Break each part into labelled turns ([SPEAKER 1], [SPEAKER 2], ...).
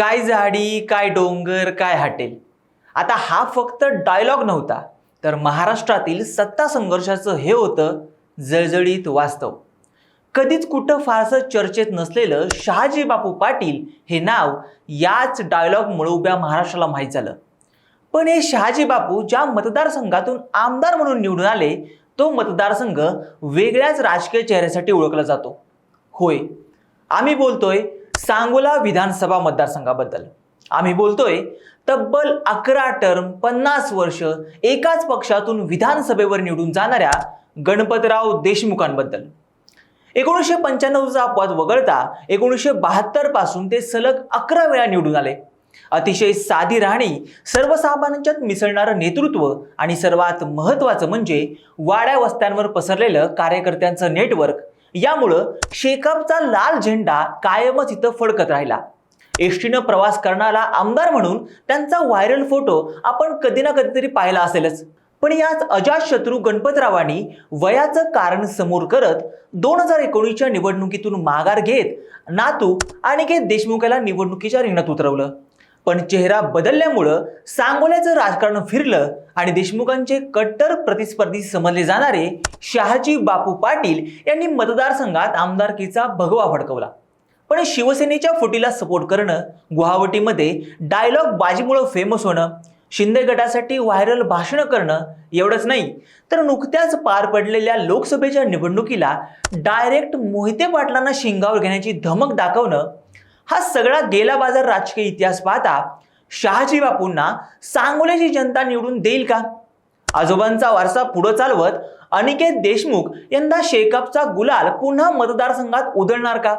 [SPEAKER 1] काय झाडी काय डोंगर काय हाटेल? आता हा फक्त डायलॉग नव्हता तर महाराष्ट्रातील सत्ता संघर्षाचं हे होतं जळजळीत वास्तव. कधीच कुठं फारसं चर्चेत नसलेलं शहाजी बापू पाटील हे नाव याच डायलॉगमुळे उभ्या महाराष्ट्राला माहीत झालं. पण हे शहाजी बापू ज्या मतदारसंघातून आमदार म्हणून निवडून आले तो मतदारसंघ वेगळ्याच राजकीय चेहऱ्यासाठी ओळखला जातो. होय आम्ही बोलतोय सांगोला विधानसभा मतदारसंघाबद्दल. आम्ही बोलतोय तब्बल अकरा टर्म पन्नास वर्ष एकाच पक्षातून विधानसभेवर निवडून जाणाऱ्या गणपतराव देशमुखांबद्दल. एकोणीसशे पंच्याण्णवचा पद वगळता एकोणीसशे बहात्तरपासून ते सलग अकरा वेळा निवडून आले. अतिशय साधी राहणी सर्वसामान्यांच्यात मिसळणारं नेतृत्व आणि सर्वात महत्त्वाचं म्हणजे वाड्या वस्त्यांवर पसरलेलं कार्यकर्त्यांचं नेटवर्क यामुळं शेकापचा लाल झेंडा कायमच इथं फडकत राहिला. एसटीनं प्रवास करणारा आमदार म्हणून त्यांचा व्हायरल फोटो आपण कधी ना कधीतरी पाहिला असेलच. पण याच अजातशत्रू गणपतरावांनी वयाचं कारण समोर करत दोन हजार एकोणीसच्या निवडणुकीतून माघार घेत नातू आणि देशमुख याला निवडणुकीच्या रिंगणात उतरवलं. पण चेहरा बदलल्यामुळं सांगोल्याचं राजकारण फिरलं आणि देशमुखांचे कट्टर प्रतिस्पर्धी समजले जाणारे शहाजी बापू पाटील यांनी मतदारसंघात आमदारकीचा भगवा फडकवला. पण शिवसेनेच्या फुटीला सपोर्ट करणं गुवाहाटीमध्ये डायलॉग बाजीमुळं फेमस होणं शिंदे गटासाठी व्हायरल भाषणं करणं एवढंच नाही तर नुकत्याच पार पडलेल्या लोकसभेच्या निवडणुकीला डायरेक्ट मोहिते पाटलांना शिंगावर घेण्याची धमक दाखवणं हा सगळा गेलाबाजार राजकीय इतिहास पाहता शहाजी बापूंना सांगोल्याची जनता निवडून देईल का? आजोबांचा वारसा पुढं चालवत अनिकेत देशमुख यंदा शेकापचा गुलाल पुन्हा मतदारसंघात उधळणार का?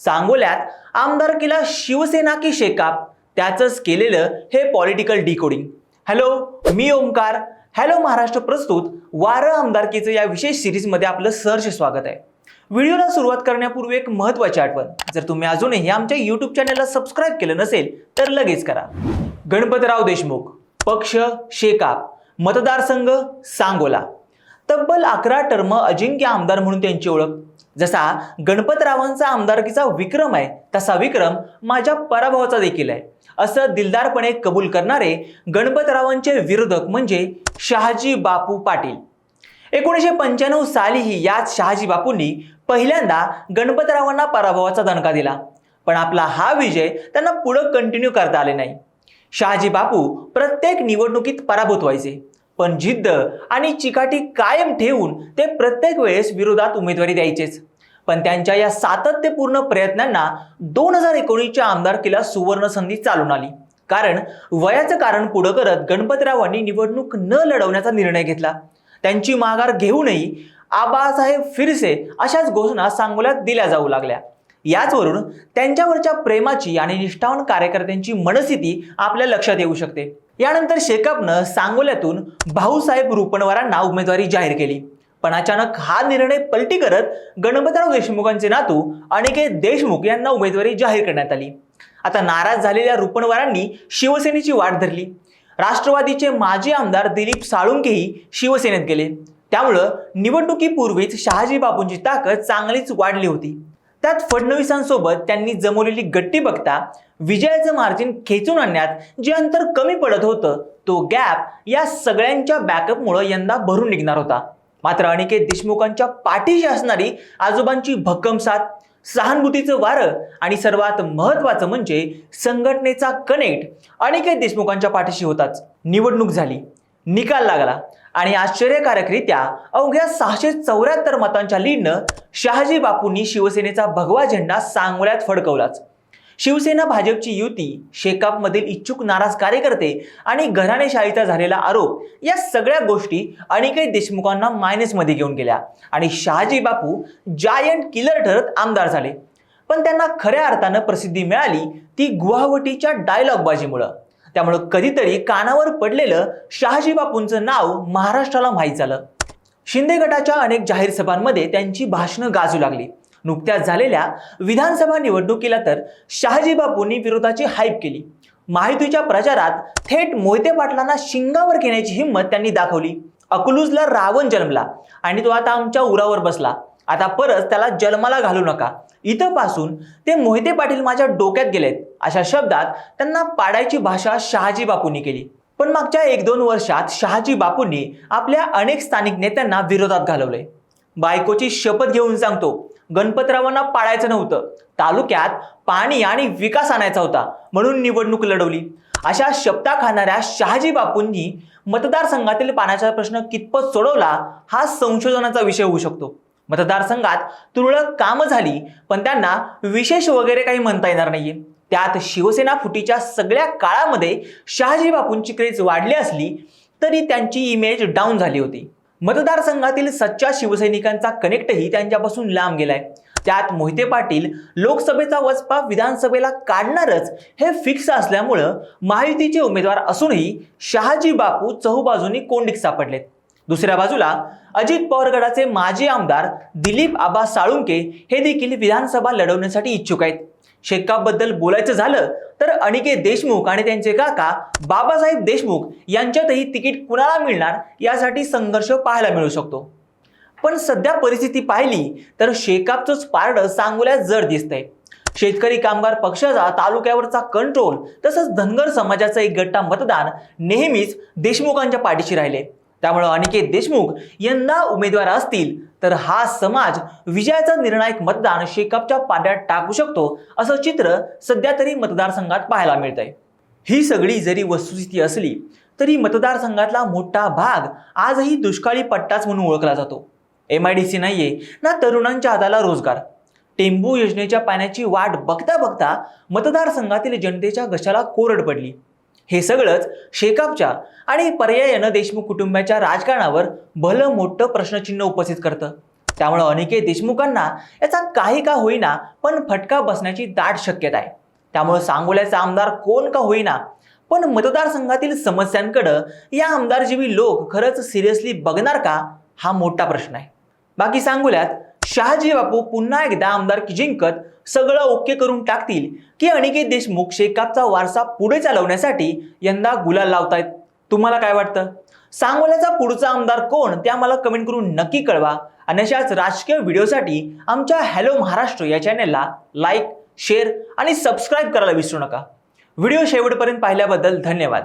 [SPEAKER 1] सांगोल्यात आमदारकीला शिवसेना की शेकाप? त्याचंच केलेलं हे पॉलिटिकल डिकोडिंग हॅलो मी ओमकार हॅलो महाराष्ट्र प्रस्तुत वारं आमदारकीचं या विशेष सिरीजमध्ये आपलं सहर्ष स्वागत आहे. व्हिडिओला सुरुवात करण्यापूर्वी एक महत्त्वाची आठवण. जर तुम्ही अजूनही आमच्या यूट्यूब चॅनलला सबस्क्राईब केलं नसेल तर लगेच करा. गणपतराव देशमुख पक्ष शेकाप मतदारसंघ सांगोला. तब्बल अकरा टर्म अजिंक्य आमदार म्हणून त्यांची ओळख. जसा गणपतरावांचा आमदारकीचा विक्रम आहे तसा विक्रम माझ्या पराभवाचा देखील आहे. असं दिलदारपणे कबूल करणारे गणपतरावांचे विरोधक म्हणजे शहाजी बापू पाटील. एकोणीसशे पंच्याण्णव सालीही याच शहाजी बापूंनी पहिल्यांदा गणपतरावांना पराभवाचा दणका दिला. पण आपला हा विजय त्यांना पुढं कंटिन्यू करता आले नाही. शहाजी बापू प्रत्येक निवडणुकीत पराभूत व्हायचे. पण जिद्द आणि चिकाटी कायम ठेवून ते प्रत्येक वेळेस विरोधात उमेदवारी द्यायचेच. पण त्यांच्या या सातत्यपूर्ण प्रयत्नांना दोन हजार एकोणीसच्या आमदारकीला सुवर्ण संधी चालून आली. कारण वयाचं कारण पुढं करत गणपतरावांनी निवडणूक न लढवण्याचा निर्णय घेतला. त्यांची माघार घेऊनही आबासाहेब फिरसे अशाच घोषणा सांगोल्यात दिल्या जाऊ लागल्या. याचवरून त्यांच्यावरच्या प्रेमाची आणि निष्ठावान कार्यकर्त्यांची मनस्थिती आपल्या लक्षात येऊ शकते. यानंतर शेकापनं सांगोल्यातून भाऊसाहेब रुपणवरांना उमेदवारी जाहीर केली. पण अचानक हा निर्णय पलटी करत गणपतराव देशमुखांचे नातू अनिकेत देशमुख यांना उमेदवारी जाहीर करण्यात आली. आता नाराज झालेल्या रुपणवरांनी शिवसेनेची वाट धरली. राष्ट्रवादीचे माजी आमदार दिलीप साळुंकेही शिवसेनेत गेले. त्यामुळं निवडणुकीपूर्वीच शहाजी बापूंची ताकद चांगलीच वाढली होती. त्यात फडणवीसांसोबत त्यांनी जमवलेली गट्टी बघता विजयाचं मार्जिन खेचून आणण्यात जे अंतर कमी पडत होतं तो गॅप या सगळ्यांच्या बॅकअपमुळं यंदा भरून निघणार होता. मात्र अनिकेत देशमुखांच्या पाठीशी असणारी आजोबांची भक्कम साथ सहानुभूतीचं वारं आणि सर्वात महत्त्वाचं म्हणजे संघटनेचा कनेक्ट अनेकही देशमुखांच्या पाठीशी होताच निवडणूक झाली. निकाल लागला आणि आश्चर्यकारकरित्या अवघ्या सहाशे चौऱ्याहत्तर मतांच्या लीडनं शहाजी बापूंनी शिवसेनेचा भगवा झेंडा सांगोल्यात फडकवलाच. शिवसेना भाजपची युती शेकापमधील इच्छुक नाराज कार्यकर्ते आणि घराणेशाहीचा झालेला आरोप या सगळ्या गोष्टी अनिकेत देशमुखांना मायनसमध्ये घेऊन गेल्या. आणि शहाजी बापू जायंट किलर ठरत आमदार झाले. पण त्यांना खऱ्या अर्थानं प्रसिद्धी मिळाली ती गुवाहाटीच्या डायलॉगबाजीमुळं त्यामुळं कधीतरी कानावर पडलेलं शहाजी बापूंचं नाव महाराष्ट्राला माहीत झालं. शिंदे गटाच्या अनेक जाहीर सभांमध्ये त्यांची भाषणं गाजू लागली. नुकत्याच झालेल्या विधानसभा निवडणुकीला तर शहाजी बापूंनी विरोधाची हाईप केली. माहितीच्या प्रचारात थेट मोहिते पाटलांना शिंगावर घेण्याची हिंमत त्यांनी दाखवली. अकलूजला रावण जन्मला आणि तो आता आमच्या उरावर बसला. आता परत त्याला जन्माला घालू नका. इथंपासून ते मोहिते पाटील माझ्या डोक्यात गेलेत अशा शब्दात त्यांना पाडायची भाषा शहाजी बापूंनी केली. पण मागच्या एक दोन वर्षात शहाजी बापूंनी आपल्या अनेक स्थानिक नेत्यांना विरोधात घालवले बायकोची शपथ घेऊन सांगतो गणपतरावांना पाळायचं नव्हतं. तालुक्यात पाणी आणि विकास आणायचा होता. म्हणून निवडणूक लढवली. अशा शब्दा खाणाऱ्या शहाजी बापूंनी मतदारसंघातील पाण्याचा प्रश्न कितपत सोडवला हा संशोधनाचा विषय होऊ शकतो. मतदारसंघात तुरळक कामं झाली पण त्यांना विशेष वगैरे काही म्हणता येणार नाहीये. त्यात शिवसेना फुटीच्या सगळ्या काळामध्ये शहाजी बापूंची क्रेज वाढली असली तरी त्यांची इमेज डाऊन झाली होती. मतदारसंघातील सच्च्या शिवसैनिकांचा कनेक्टही त्यांच्यापासून लांब गेलाय. त्यात मोहिते पाटील लोकसभेचा वचपा विधानसभेला काढणारच हे फिक्स असल्यामुळं महायुतीचे उमेदवार असूनही शहाजी बापू चहूबाजूंनी कोंडीक सापडलेत. दुसऱ्या बाजूला अजित पवारगडाचे माजी आमदार दिलीप आबा साळुंके हे देखील विधानसभा लढवण्यासाठी इच्छुक आहेत. शेकापबद्दल बोलायचं झालं तर अनिकेत देशमुख आणि त्यांचे काका बाबासाहेब देशमुख यांच्यातही तिकीट कुणाला मिळणार यासाठी संघर्ष पाहायला मिळू शकतो. पण सध्या परिस्थिती पाहिली तर शेकापचंच पारडं सांगोल्यात जड दिसतंय. शेतकरी कामगार पक्षाचा तालुक्यावरचा कंट्रोल तसंच धनगर समाजाचं एक गट्टा मतदान नेहमीच देशमुखांच्या पाठीशी राहिले. त्यामुळं अनिकेत देशमुख यंदा उमेदवार असतील तर हा समाज विजयाचा निर्णायक मतदान शेकापच्या पाड्यात टाकू शकतो असं चित्र सध्या तरी मतदारसंघात पाहायला मिळतंय. ही सगळी जरी वस्तुस्थिती असली तरी मतदारसंघातला मोठा भाग आजही दुष्काळी पट्टाच म्हणून ओळखला जातो. एम आय डी सी नाहीये ना तरुणांच्या हाताला रोजगार. टेंबू योजनेच्या पाण्याची वाट बघता बघता मतदारसंघातील जनतेच्या घशाला कोरड पडली. हे सगळंच शेकापच्या आणि पर्यायानं देशमुख कुटुंबाच्या राजकारणावर भलं मोठं प्रश्नचिन्ह उपस्थित करतं. त्यामुळं अनिकेत देशमुखांना याचा काही का होईना पण फटका बसण्याची दाट शक्यता आहे त्यामुळं सांगोल्याचा आमदार कोण का होईना पण मतदारसंघातील समस्यांकडं या आमदारजीवी लोक खरंच सिरियसली बघणार का हा मोठा प्रश्न आहे. बाकी सांगोल्यात शहाजी बापू पुन्हा एकदा आमदारकी जिंकत सगळं ओके करून टाकतील की अनिकेत देशमुख शेकापचा वारसा पुढे चालवण्यासाठी यंदा गुलाल लावतायत? तुम्हाला काय वाटतं? सांगोल्याचा पुढचा आमदार कोण त्या आम्हाला कमेंट करून नक्की कळवा. आणि अशाच राजकीय व्हिडिओसाठी आमच्या हॅलो महाराष्ट्र या चॅनेलला लाईक शेअर आणि सबस्क्राईब करायला विसरू नका. व्हिडिओ शेवटपर्यंत पाहिल्याबद्दल धन्यवाद.